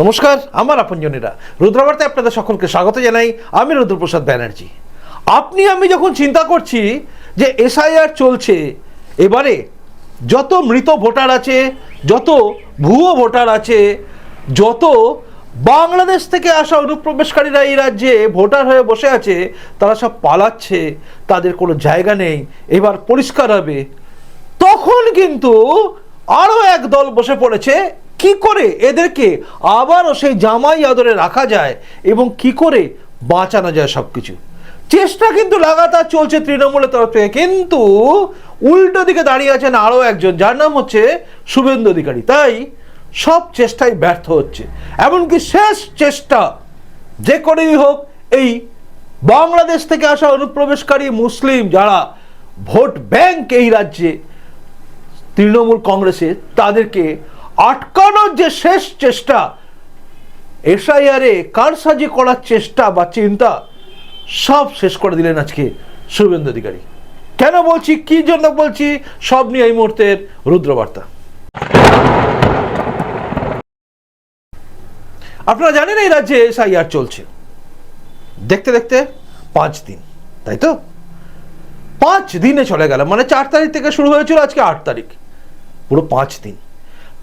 নমস্কার, আমার আপনজনেরা। রুদ্রবার্তায় আপনাদের সকলকে স্বাগত জানাই। আমি রুদ্রপ্রসাদ ব্যানার্জি। আপনি, আমি যখন চিন্তা করছি যে এসআইআর চলছে, এবারে যত মৃত ভোটার আছে, যত ভুয়ো ভোটার আছে, যত বাংলাদেশ থেকে আসা অনুপ্রবেশকারীরা এই রাজ্যে ভোটার হয়ে বসে আছে, তারা সব পালাচ্ছে, তাদের কোনো জায়গা নেই, এবার পরিষ্কার হবে। তখন কিন্তু আরও এক দল বসে পড়েছে কি করে এদেরকে আবারও সেই জামাই আদরে রাখা যায় এবং কি করে বাঁচানো যায় সবকিছু? চেষ্টা কিন্তু লাগাতার চলছে তৃণমূলের তরফ থেকে, কিন্তু উল্টো দিকে দাঁড়িয়ে আছেন আরও একজন, যার নাম হচ্ছে শুভেন্দু অধিকারী। তাই সব চেষ্টাই ব্যর্থ হচ্ছে। এমনকি শেষ চেষ্টা যে করেই হোক, এই বাংলাদেশ থেকে আসা অনুপ্রবেশকারী মুসলিম যারা ভোট ব্যাংক এই রাজ্যে তৃণমূল কংগ্রেসে, তাদেরকে আটকানোর যে শেষ চেষ্টা, এসআইআরে কারসাজি করার চেষ্টা বা চিন্তা, সব শেষ করে দিলেন আজকে শুভেন্দু অধিকারী। কেন বলছি, কি জন্য বলছি, সব নিয়ে এই মুহূর্তের রুদ্রবার্তা। আপনারা জানেন এই রাজ্যে এসআইআর চলছে। দেখতে দেখতে পাঁচ দিন, তাই তো? পাঁচ দিনে চলে গেল মানে চার তারিখ থেকে শুরু হয়েছিল আজকে আট তারিখ। পুরো পাঁচ দিন।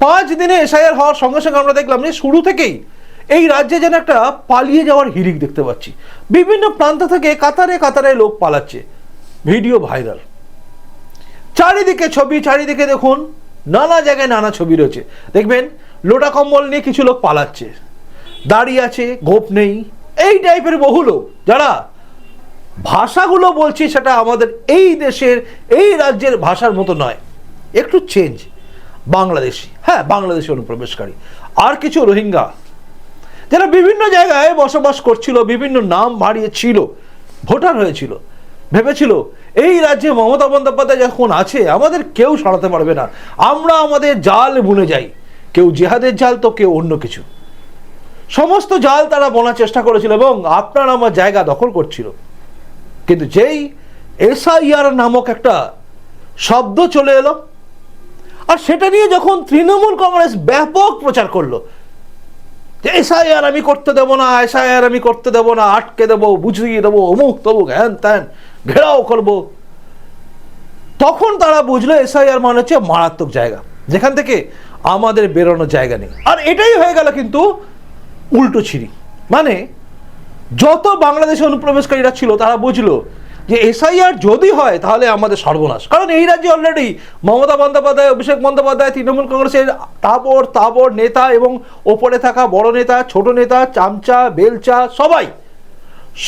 পাঁচ দিনে এসআইআর হওয়ার সঙ্গে সঙ্গে আমরা দেখলাম যে শুরু থেকেই এই রাজ্যে যেন একটা পালিয়ে যাওয়ার হিরিক দেখতে পাচ্ছি। বিভিন্ন প্রান্ত থেকে কাতারে কাতারে লোক পালাচ্ছে। Video viral. চারিদিকে ছবি, চারিদিকে দেখুন, নানা জায়গায় নানা ছবি রয়েছে। দেখবেন, লোটা কম্বল নিয়ে কিছু লোক পালাচ্ছে। দাঁড়িয়ে আছে, গোপ নেই। এই টাইপের বহু লোক যারা ভাষাগুলো বলছি সেটা আমাদের এই দেশের, এই রাজ্যের ভাষার মতো নয়। একটু চেঞ্জ বাংলাদেশি। হ্যাঁ বাংলাদেশি অনুপ্রবেশকারী। আর কিছু রোহিঙ্গা। যারা বিভিন্ন জায়গায় বসবাস করছিল, বিভিন্ন নাম বাড়িয়েছিল ভোটার হয়েছিল, ভেবেছিল, এই রাজ্যে মমতা বন্দ্যোপাধ্যায় যখন আছে, আমাদের কেউ সরাতে পারবে না। আমরা আমাদের জাল বুনে যাই। কেউ জেহাদের জাল, তো কেউ অন্য কিছু। সমস্ত জাল তারা বোনার চেষ্টা করেছিল এবং আপনার আমার জায়গা দখল করছিল। কিন্তু যেই এসআইআর নামক একটা শব্দ চলে এলো আর সেটা নিয়ে যখন তৃণমূল কংগ্রেস ব্যাপক প্রচার করল, যে এসআইআর আমি করতে দেবো না, এসআইআর আমি করতে দেবো না, আটকে দেবো, বুঝিয়ে দেবো, অমুক তমুক, হ্যান ত্যান, ঘেরাও করব। তখন তারা বুঝলো এসআইআর মানে হচ্ছে মারাত্মক জায়গা, যেখান থেকে আমাদের বেরোনোর জায়গা নেই। আর এটাই হয়ে গেল কিন্তু উল্টো ছিঁড়ি মানে যত বাংলাদেশে অনুপ্রবেশকারীরা ছিল, তারা বুঝলো যে এসআইআর যদি হয়, তাহলে আমাদের সর্বনাশ। কারণ এই রাজ্যে অলরেডি মমতা বন্দ্যোপাধ্যায়, অভিষেক বন্দ্যোপাধ্যায়, তৃণমূল কংগ্রেসের তাবর তাবর নেতা এবং ওপরে থাকা বড় নেতা, ছোট নেতা, চামচা, বেলচা, সবাই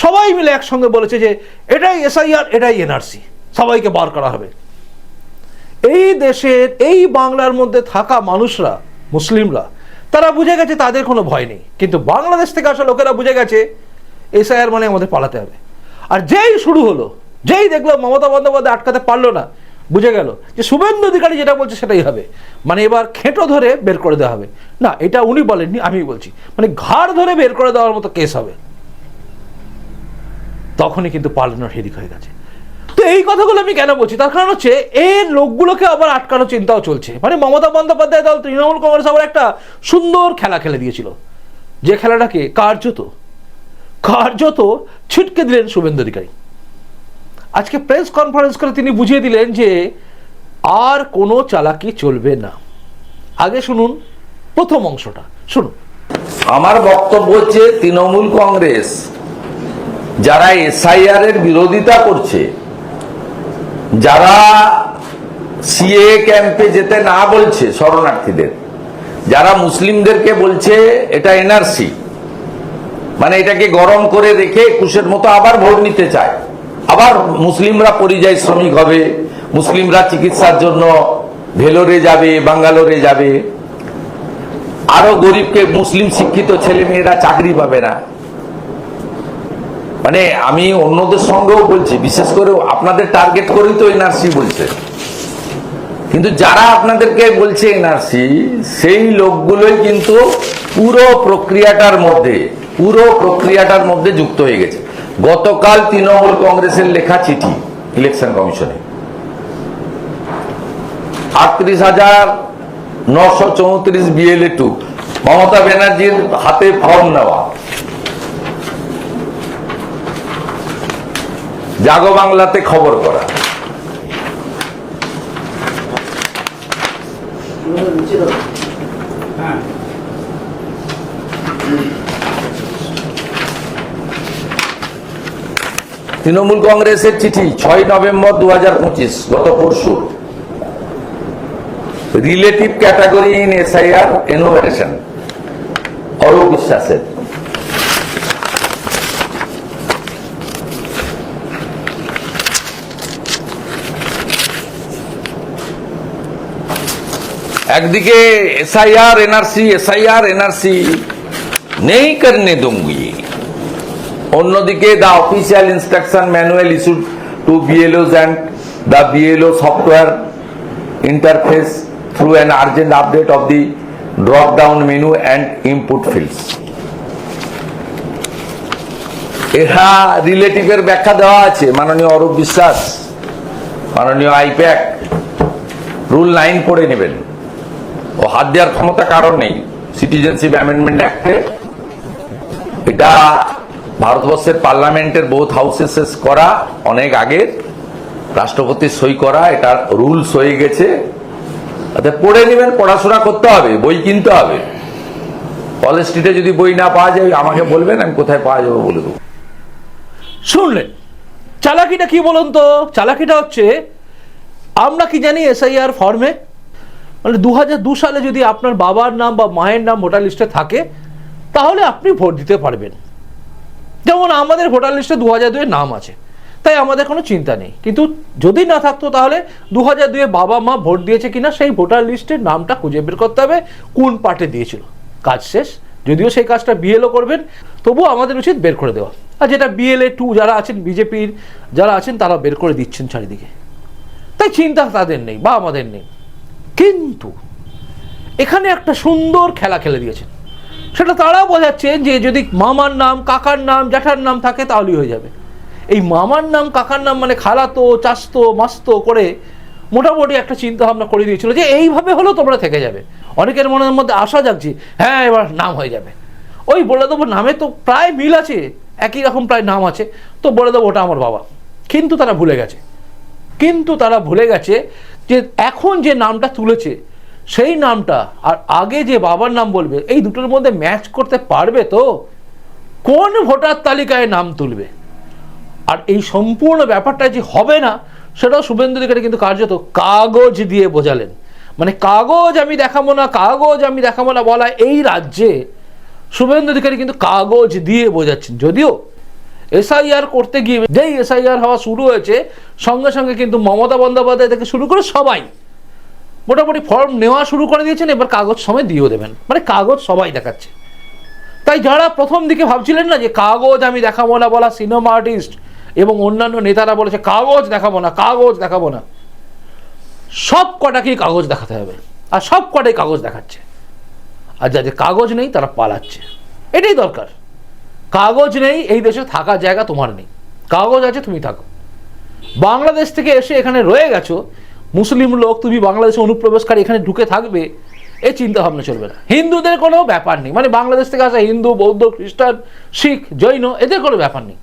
সবাই মিলে একসঙ্গে বলেছে যে এটাই এসআইআর, এটাই এনআরসি। সবাইকে বার করা হবে। এই দেশের, এই বাংলার মধ্যে থাকা মানুষরা, মুসলিমরা, তারা বুঝে গেছে তাদের কোনো ভয় নেই। কিন্তু বাংলাদেশ থেকে আসা লোকেরা বুঝে গেছে, এসআইআর মানে আমাদের পালাতে হবে। আর যেই শুরু হলো, যেই দেখল মমতা বন্দ্যোপাধ্যায় আটকাতে পারল না, বুঝে গেল যে শুভেন্দু অধিকারী যেটা বলছে সেটাই হবে। মানে এবার খেঁটো ধরে বের করে দেওয়া হবে। না, এটা উনি বলেননি আমি বলছি। মানে ঘাড় ধরে বের করে দেওয়ার মতো কেস হবে। তখনই কিন্তু পালানোর হেদিক হয়ে গেছে। তো এই কথাগুলো আমি কেন বলছি? তার কারণ হচ্ছে এই লোকগুলোকে আবার আটকানোর চিন্তাও চলছে। মানে মমতা বন্দ্যোপাধ্যায় দল, তৃণমূল কংগ্রেস আবার একটা সুন্দর খেলা খেলে দিয়েছিল। যে খেলাটাকে কার্যত কার্যত ছিটকে দিলেন শুভেন্দু অধিকারী। আজকে প্রেস কনফারেন্স করে তিনি বুঝিয়ে দিলেন যে আর কোনো চালাকি চলবে না। আগে শুনুন প্রথম অংশটা। শুনুন। আমার বক্তব্য হচ্ছে তৃণমূল কংগ্রেস, যারা এসআইআর এর বিরোধিতা করছে, যারা সিএ ক্যাম্পে যেতে না বলছে শরণার্থীদের, যারা মুসলিমদেরকে বলছে এটা এনআরসি মানে এটাকে গরম করে রেখে কুশের মতো আবার ভোট নিতে চায়। আবার মুসলিমরা পরিযায়ী শ্রমিক হবে, মুসলিমরা চিকিৎসার জন্য ভেলোরে যাবে, বাঙ্গালোরে যাবে। আরও গরিবকে মুসলিম শিক্ষিত ছেলে মেয়েরা চাকরি পাবে না। মানে আমি অন্যদের সঙ্গেও বলছি, বিশেষ করে আপনাদের টার্গেট করেই তো এনআরসি বলছে। কিন্তু যারা আপনাদেরকে বলছে এনআরসি সেই লোকগুলোই কিন্তু পুরো প্রক্রিয়াটার মধ্যে পুরো প্রক্রিয়াটার মধ্যে যুক্ত হয়ে গেছে। গতকাল তৃণমূল কংগ্রেসের লেখা চিঠি ইলেকশন কমিশনে। আটত্রিশ হাজার নশো চৌত্রিশ বিএলএ টু মমতা ব্যানার্জির হাতে ফর্ম নেওয়া। জাগো বাংলাতে খবর করা। তৃণমূল কংগ্রেসের চিঠি, ছয় নভেম্বর দু হাজার পঁচিশ, গত পরশু। Relative category in SIR innovation Arup বিশ্বাসের। একদিকে এসআইআর এনআরসি এসআইআর এনআরসি নেই, করনে দুঙ্গি। অন্যদিকে the official instruction manual issued to BLOs and the BLO software interface through an urgent update of the drop down menu and input fields এরা রিলেটিভের ব্যাখ্যা দেওয়া আছে। মাননীয় অরূপ বিশ্বাস, মাননীয় আইপ্যাক রুল নাইন পড়ে নেবেন। ও হাত দেওয়ার ক্ষমতা কারণ নেই। সিটিজেনশিপ অ্যামেন্ডমেন্ট অ্যাক্টে এটা ভারতবর্ষের পার্লামেন্টের হাউসে শেষ করা, অনেক আগে রাষ্ট্রপতির সই করা এটা রুলস হয়ে গেছে। পড়ে নেবেন, পড়াশোনা করতে হবে, বই কিনতে হবে। কলেজ স্ট্রিটে যদি বই না পাওয়া যায়, আমাকে বলবেন, আমি কোথায় পাওয়া যাবে বলে দেবো। শুনলেন, চালাকিটা কি বলুন তো? চালাকিটা হচ্ছে, আমরা কি জানি এসআইআর ফর্মে মানে দু দু সালে যদি আপনার বাবার নাম বা মায়ের নাম ভোটার লিস্টে থাকে, তাহলে আপনি ভোট দিতে পারবেন। যেমন আমাদের ভোটার লিস্টে দু হাজার দুয়ের নাম আছে, তাই আমাদের কোনো চিন্তা নেই। কিন্তু যদি না থাকতো তাহলে দু হাজার দুয়ে বাবা মা ভোট দিয়েছে কিনা, সেই ভোটার লিস্টের নামটা খুঁজে বের করতে হবে, কোন পার্টে দিয়েছিল। কাজ শেষ, যদিও সেই কাজটা বিএলও করবেন তবুও আমাদের উচিত বের করে দেওয়া। আর যেটা বিএলএ টু যারা আছেন বিজেপির যারা আছেন, তারা বের করে দিচ্ছেন চারিদিকে। তাই চিন্তা তাদের নেই, বা আমাদের নেই। কিন্তু এখানে একটা সুন্দর খেলা খেলে দিয়েছেন। সেটা তারা বোঝাচ্ছেন যে যদি মামার নাম, কাকার নাম, জ্যাঠার নাম থাকে তাহলেই হয়ে যাবে। এই মামার নাম, কাকার নাম মানে খালাতো চাস্তো মাস্তো করে মোটামুটি একটা চিন্তা ভাবনা করে দিয়েছিল যে এইভাবে হলেও তোমরা থেকে যাবে। অনেকের মনের মধ্যে আশা জাগছে হ্যাঁ এবার নাম হয়ে যাবে। ওই বলে দেবো নামে তো প্রায় মিল আছে, একই রকম প্রায় নাম আছে, তো বলে দেবো ওটা আমার বাবা। কিন্তু তারা ভুলে গেছে। কিন্তু তারা ভুলে গেছে যে এখন যে নামটা তুলেছে সেই নামটা আর আগে যে বাবার নাম বলবে, এই দুটোর মধ্যে ম্যাচ করতে পারবে তো? কোন ভোটার তালিকায় নাম তুলবে? আর এই সম্পূর্ণ ব্যাপারটা যে হবে না, সেটাও শুভেন্দু অধিকারী কিন্তু কার্যত কাগজ দিয়ে বোঝালেন। মানে কাগজ আমি দেখাবো না, কাগজ আমি দেখাবো না বলা এই রাজ্যে শুভেন্দু অধিকারী কিন্তু কাগজ দিয়ে বোঝাচ্ছেন। যদিও এসআইআর করতে গিয়ে যেই এসআইআর হওয়া শুরু হয়েছে, সঙ্গে সঙ্গে কিন্তু মমতা বন্দ্যোপাধ্যায় থেকে শুরু করে সবাই মোটামুটি ফর্ম নেওয়া শুরু করে দিয়েছেন, এবার কাগজ সময় দিয়েও দেবেন। মানে কাগজ সবাই দেখাচ্ছে। তাই যারা প্রথম দিকে ভাবছিলেন না যে কাগজ আমি দেখাবো না বলা সিনেমা আর্টিস্ট এবং অন্যান্য নেতারা বলেছে, কাগজ দেখাবো না, কাগজ দেখাবো না। সব কটাকেই কাগজ দেখাতে হবে। আর সব কটাই কাগজ দেখাচ্ছে। আর যাদের কাগজ নেই, তারা পালাচ্ছে। এটাই দরকার। কাগজ নেই, এই দেশে থাকার জায়গা তোমার নেই। কাগজ আছে, তুমি থাকো। বাংলাদেশ থেকে এসে এখানে রয়ে গেছো মুসলিম লোক, তুমি বাংলাদেশে অনুপ্রবেশকারী, এখানে ঢুকে থাকবে, এ চিন্তা ভাবনা চলবে না। হিন্দুদের কোনো ব্যাপার নেই। মানে বাংলাদেশ থেকে আসা হিন্দু, বৌদ্ধ, খ্রিস্টান, শিখ, জৈন, এদের কোনো ব্যাপার নেই।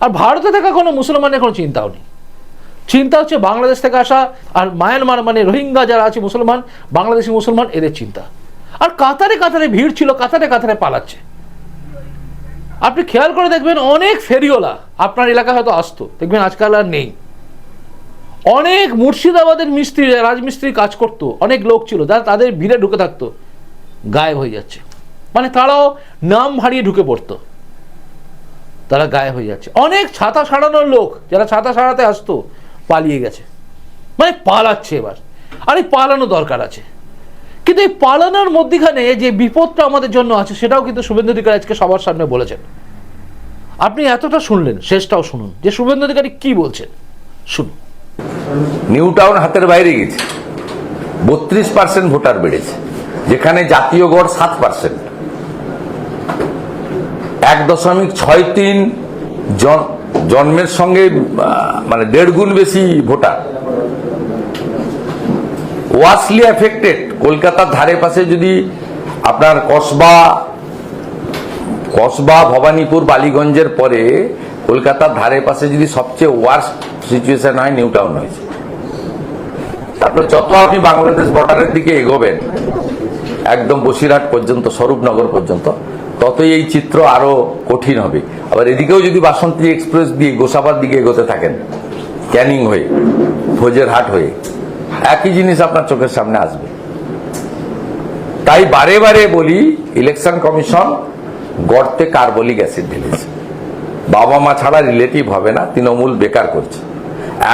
আর ভারতে থাকা কোনো মুসলমানের কোনো চিন্তাও নেই। চিন্তা হচ্ছে বাংলাদেশ থেকে আসা আর মায়ানমার মানে রোহিঙ্গা যারা আছে মুসলমান, বাংলাদেশি মুসলমান, এদের চিন্তা। আর কাতারে কাতারে ভিড় ছিল, কাতারে কাতারে পালাচ্ছে। আপনি খেয়াল করে দেখবেন অনেক ফেরিওলা আপনার এলাকায় হয়তো আসতো। দেখবেন আজকাল আর নেই। অনেক মুর্শিদাবাদের মিস্ত্রি, রাজমিস্ত্রি কাজ করতো, অনেক লোক ছিল, যারা তাদের ভিড়ে ঢুকে থাকতো, গায়েব হয়ে যাচ্ছে। মানে তারাও নাম হারিয়ে ঢুকে পড়তো। তারা গায়েব হয়ে যাচ্ছে। অনেক ছাতা সারানোর লোক, যারা ছাতা সারাতে আসতো, পালিয়ে গেছে। মানে পালাচ্ছে এবার। আর এই পালানো দরকার আছে। কিন্তু এই পালানোর মধ্যখানে যে বিপদটা আমাদের জন্য আছে, সেটাও কিন্তু শুভেন্দু অধিকারী আজকে সবার সামনে বলেছেন। আপনি এতটা শুনলেন, শেষটাও শুনুন। যে শুভেন্দু অধিকারী কি বলছেন? শুনুন। নিউ টাউন হাতের বাইরে গেছে। বত্রিশ পার্সেন্ট ভোটার বেড়েছে। যেখানে জাতীয় গড় সাত পার্সেন্ট। এক দশমিক ছয় তিন জন- জন্মের সঙ্গে মানে দেড় গুণ বেশি ভোটার। ওয়াসলি এফেক্টেড। কলকাতার ধারে পাশে যদি আপনার কসবা কসবা, ভবানীপুর, বালিগঞ্জের পরে কলকাতার ধারে পাশে যদি সবচেয়ে ওয়ার্স্ট সিচুয়েশন হয় নিউ টাউন হয়েছে। তারপর যত আপনি বাংলাদেশ বর্ডারের দিকে এগোবেন, একদম বসিরহাট পর্যন্ত, স্বরূপনগর পর্যন্ত, ততই এই চিত্র আরও কঠিন হবে। আবার এদিকেও যদি বাসন্তী এক্সপ্রেস দিয়ে গোসাবার দিকে এগোতে থাকেন, ক্যানিং হয়ে ভোজের হাট হয়ে, একই জিনিস আপনার চোখের সামনে আসবে। তাই বারে বারে বলি ইলেকশন কমিশন গর্তে কার্বলিক অ্যাসিড ঢেলেছে। বাবা মা ছাড়া রিলেটিভ হবে না, তৃণমূল বেকার করছে।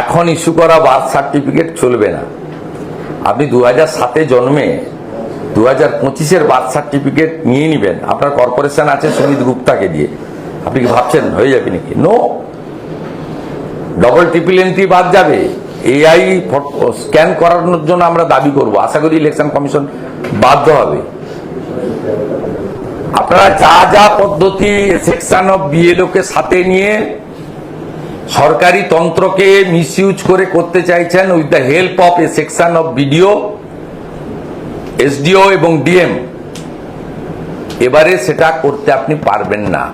এখন ইস্যু করা বার্থ সার্টিফিকেট চলবে না। আপনি দু হাজার সাতে জন্মে দু হাজার পঁচিশের বার্থ সার্টিফিকেট নিয়ে নেবেন। আপনার কর্পোরেশন আছে সুমিত গুপ্তাকে দিয়ে। আপনি কি ভাবছেন, হয়ে যাবে নাকি? নো ডবল ট্রিপল এন্ট্রি বাদ যাবে। এআই স্ক্যান করানোর জন্য আমরা দাবি করব। আশা করি ইলেকশন কমিশন বাধ্য হবে। আপনারা যা যা পদ্ধতি সেকশন অফ বিএলও কে সাথে নিয়ে সরকারি তন্ত্রকে মিসইউজ করে করতে চাইছেন with the help of a section of BDO SDO এবং ডিএম এবারে সেটা করতে আপনি পারবেন না।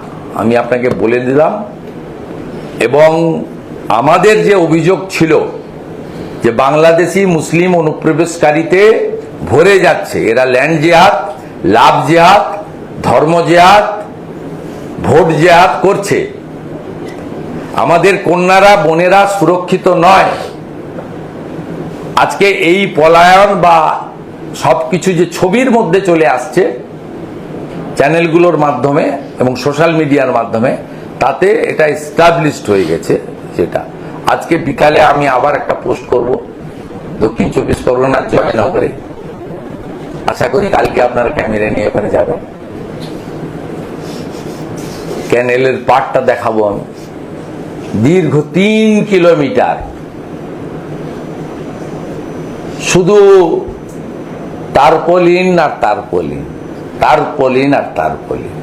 আমি আপনাকে বলে দিলাম। এবং আমাদের যে অভিযোগ ছিল যে বাংলাদেশি মুসলিম অনুপ্রবেশকারীতে ভরে যাচ্ছে, এরা ল্যান্ড জেহাদ লাভ জেহাদ ধর্ম জেহাদ, ভোট জেহাদ করছে। আমাদের কন্যারা, বোনেরা সুরক্ষিত নয়। আজকে এই পলায়ন বা সবকিছু যে ছবির মধ্যে চলে আসছে, চ্যানেলগুলোর মাধ্যমে এবং সোশ্যাল মিডিয়ার মাধ্যমে, তাতে এটা এস্টাবলিশড হয়ে গেছে সেটা আজকে বিকালে আমি আবার একটা পোস্ট করব। দক্ষিণ চব্বিশ পরগনার জয়নগরে। আশা করি কালকে আপনারা ক্যামেরা নিয়ে ওখানে যাবেন। ক্যানেলের পার্টটা দেখাবো আমি। দীর্ঘ তিন কিলোমিটার। শুধু টারপলিন আর টারপলিন টারপলিন আর টারপলিন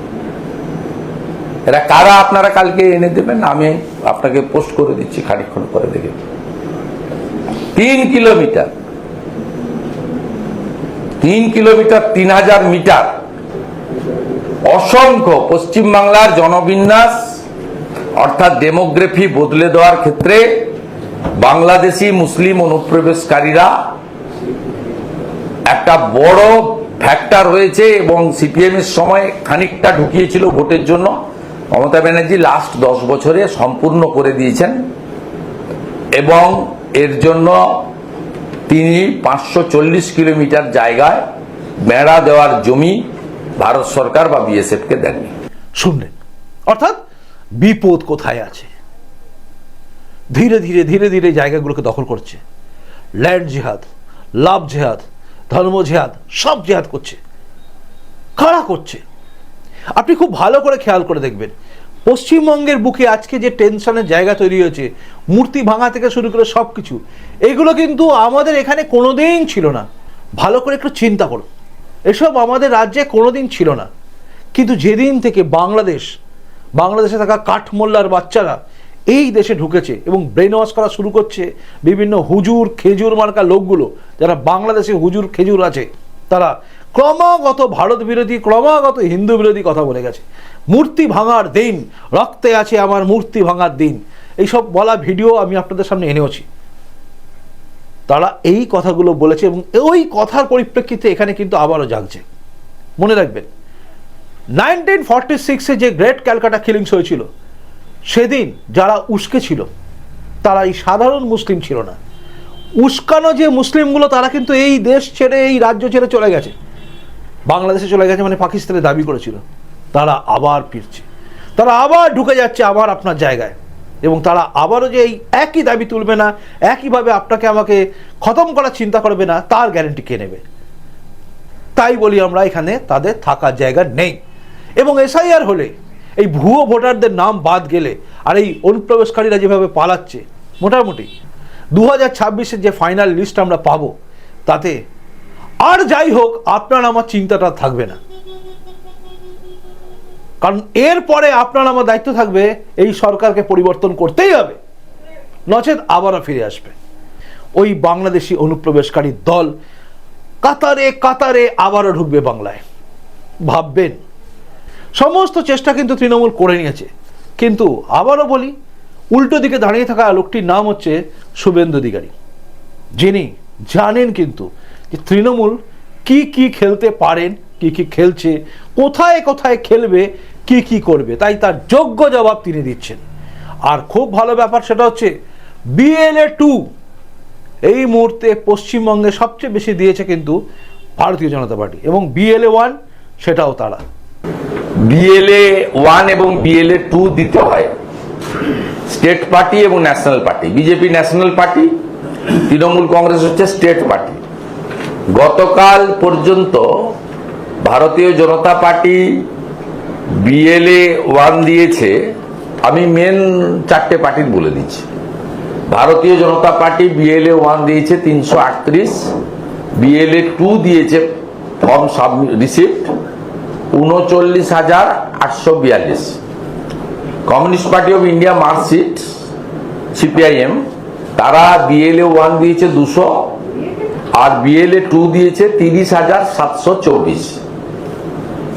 এরা কারা আপনারা কালকে এনে দেবেন? আমি আপনাকে পোস্ট করে দিচ্ছি খানিক্ষণ পরে দেখে। তিন কিলোমিটার। তিন কিলোমিটার তিন হাজার মিটার। অসংখ্য পশ্চিমবাংলার জনবিন্যাস, অর্থাৎ ডেমোগ্রাফি বদলে দেওয়ার ক্ষেত্রে বাংলাদেশি মুসলিম অনুপ্রবেশকারীরা একটা বড় ফ্যাক্টর হয়েছে এবং সিপিএম এর সময় খানিকটা ঢুকিয়েছিল ভোটের জন্য। মমতা ব্যানার্জি লাস্ট দশ বছরে সম্পূর্ণ করে দিয়েছেন এবং এর জন্য তিনি পাঁচশো চল্লিশ কিলোমিটার জায়গায় বেড়া দেওয়ার জমি ভারত সরকার বা বিএসএফ কে দেননি। শুনলেন? অর্থাৎ বিপদ কোথায় আছে? ধীরে ধীরে ধীরে ধীরে জায়গাগুলোকে দখল করছে। ল্যান্ড জেহাদ, লাভ জেহাদ, ধর্ম জেহাদ, সব জেহাদ করছে। কারা করছে? আপনি খুব ভালো করে খেয়াল করে দেখবেন। পশ্চিমবঙ্গের বুকে আজকে যে টেনশনের জায়গা তৈরি হয়েছে, মূর্তি ভাঙা থেকে শুরু করে সব কিছু এগুলো কিন্তু আমাদের এখানে কোনোদিন ছিল না। ভালো করে একটু চিন্তা করুন। এসব আমাদের রাজ্যে কোনোদিন ছিল না। কিন্তু যেদিন থেকে বাংলাদেশ, বাংলাদেশে থাকা কাঠমোল্লার বাচ্চারা এই দেশে ঢুকেছে এবং ব্রেন ওয়াশ করা শুরু করছে, বিভিন্ন হুজুর খেজুর মার্কা লোকগুলো, যারা বাংলাদেশে হুজুর খেজুর আছে, তারা ক্রমাগত ভারত বিরোধী, ক্রমাগত হিন্দু বিরোধী কথা বলে গেছে। মূর্তি ভাঙার দিন, রক্তে আছে আমার মূর্তি ভাঙার দিন। এইসব বলা ভিডিও আমি আপনাদের সামনে এনেওছি। তারা এই কথাগুলো বলেছে এবং ওই কথার পরিপ্রেক্ষিতে এখানে কিন্তু আবারও জাগছে। মনে রাখবেন নাইনটিন ফর্টি সিক্সে যে গ্রেট ক্যালকাটা কিলিংস হয়েছিল, সেদিন যারা উস্কে ছিল, তারা এই সাধারণ মুসলিম ছিল না। উস্কানো যে মুসলিমগুলো, তারা কিন্তু এই দেশ ছেড়ে, এই রাজ্য ছেড়ে চলে গেছে। বাংলাদেশে চলে গেছে মানে পাকিস্তানে দাবি করেছিল। তারা আবার ফিরছে। তারা আবার ঢুকে যাচ্ছে আবার আপনার জায়গায়। এবং তারা আবারও যে এই একই দাবি তুলবে না, একইভাবে আপনাকে আমাকে খতম করার চিন্তা করবে না, তার গ্যারেন্টি কে নেবে? তাই বলি আমরা এখানে তাদের থাকার জায়গা নেই। এবং এসআইআর হলে, এই ভুয়ো ভোটারদের নাম বাদ গেলে, আর এই অনুপ্রবেশকারীরা যেভাবে পালাচ্ছে, মোটামুটি দু হাজার ছাব্বিশের যে ফাইনাল লিস্ট আমরা পাবো, তাতে আর যাই হোক, আপনার আমার চিন্তাটা থাকবে না। কারণ এরপরে আপনার আমার দায়িত্ব থাকবে এই সরকারকে পরিবর্তন করতেই হবে। নচেত আবারও ফিরে আসবে। ওই বাংলাদেশি অনুপ্রবেশকারী দল কাতারে কাতারে আবারও ঢুকবে বাংলায়। ভাববেন। সমস্ত চেষ্টা কিন্তু তৃণমূল করে নিয়েছে। কিন্তু আবারও বলি, উল্টো দিকে দাঁড়িয়ে থাকা লোকটির নাম হচ্ছে শুভেন্দু অধিকারী। যিনি জানেন কিন্তু যে তৃণমূল কি কি খেলতে পারেন, কি কি খেলছে, কোথায় কোথায় খেলবে কি কি করবে? তাই তার যোগ্য জবাব তিনি দিচ্ছেন। আর খুব ভালো ব্যাপার সেটা হচ্ছে বিএলএ টু এই মুহূর্তে পশ্চিমবঙ্গে সবচেয়ে বেশি দিয়েছে কিন্তু ভারতীয় জনতা পার্টি এবং বিএলএ ওয়ান সেটাও তারা। বিএলএ ওয়ান এবং বিএলএ টু দিতে হয়। স্টেট পার্টি এবং national party. BJP national party, Trinamool Congress হচ্ছে স্টেট পার্টি। গতকাল পর্যন্ত ভারতীয় জনতা পার্টি বিএলএ ওয়ান দিয়েছে, আমি মেন চারটে পার্টির বলে দিচ্ছি। ভারতীয় জনতা পার্টি বিএলএ ওয়ান দিয়েছে তিনশো আটত্রিশ বিএলএ টু দিয়েছে ফর্ম সাব রিসিপ্ট উনচল্লিশ হাজার আটশো বিয়াল্লিশ। Communist Party of India Marxist CPIM তারা বিএলএ ওয়ান দিয়েছে দুশো, আর বিএলএ টু দিয়েছে তিরিশ হাজার সাতশো চব্বিশ।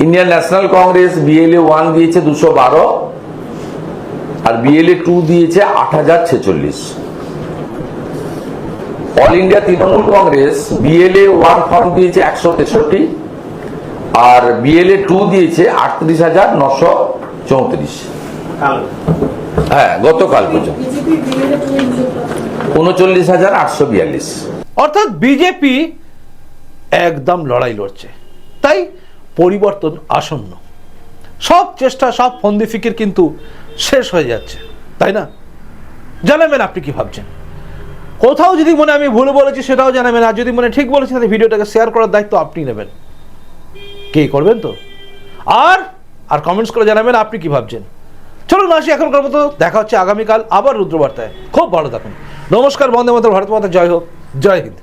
Indian National Congress BLA one দিয়েছে দুশো বারো আর বিএলএ টু দিয়েছে আট হাজার ছেচল্লিশ। All India Trinamool Congress BLA one form দিয়েছে একশো তেষট্টি আর বিএলএ টু দিয়েছে আটত্রিশ হাজার নশো চৌত্রিশ। হ্যাঁ গতকাল পর্যন্ত। উনচল্লিশ হাজার আটশো বিয়াল্লিশ। অর্থাৎ বিজেপি একদম লড়াই লড়ছে। তাই পরিবর্তন আসন্ন। সব চেষ্টা, সব ফন্দি ফিকির কিন্তু শেষ হয়ে যাচ্ছে, তাই না? জানাবেন আপনি কি ভাবছেন? কোথাও যদি মনে আমি ভুল বলেছি সেটাও জানাবেন, আর যদি মনে ঠিক বলেছি তাহলে ভিডিওটাকে শেয়ার করার দায়িত্ব আপনি নেবেন। কে করবেন তো? আর আর কমেন্টস করে জানাবেন আপনি কি ভাবছেন? চলুন আসি এখনকার মতো, দেখা হচ্ছে আগামীকাল আবার রুদ্রবার্তায়। খুব ভালো থাকুন। নমস্কার, বন্দে মাতর ভারত মাতা, জয় হোক, জয় হিন্দ।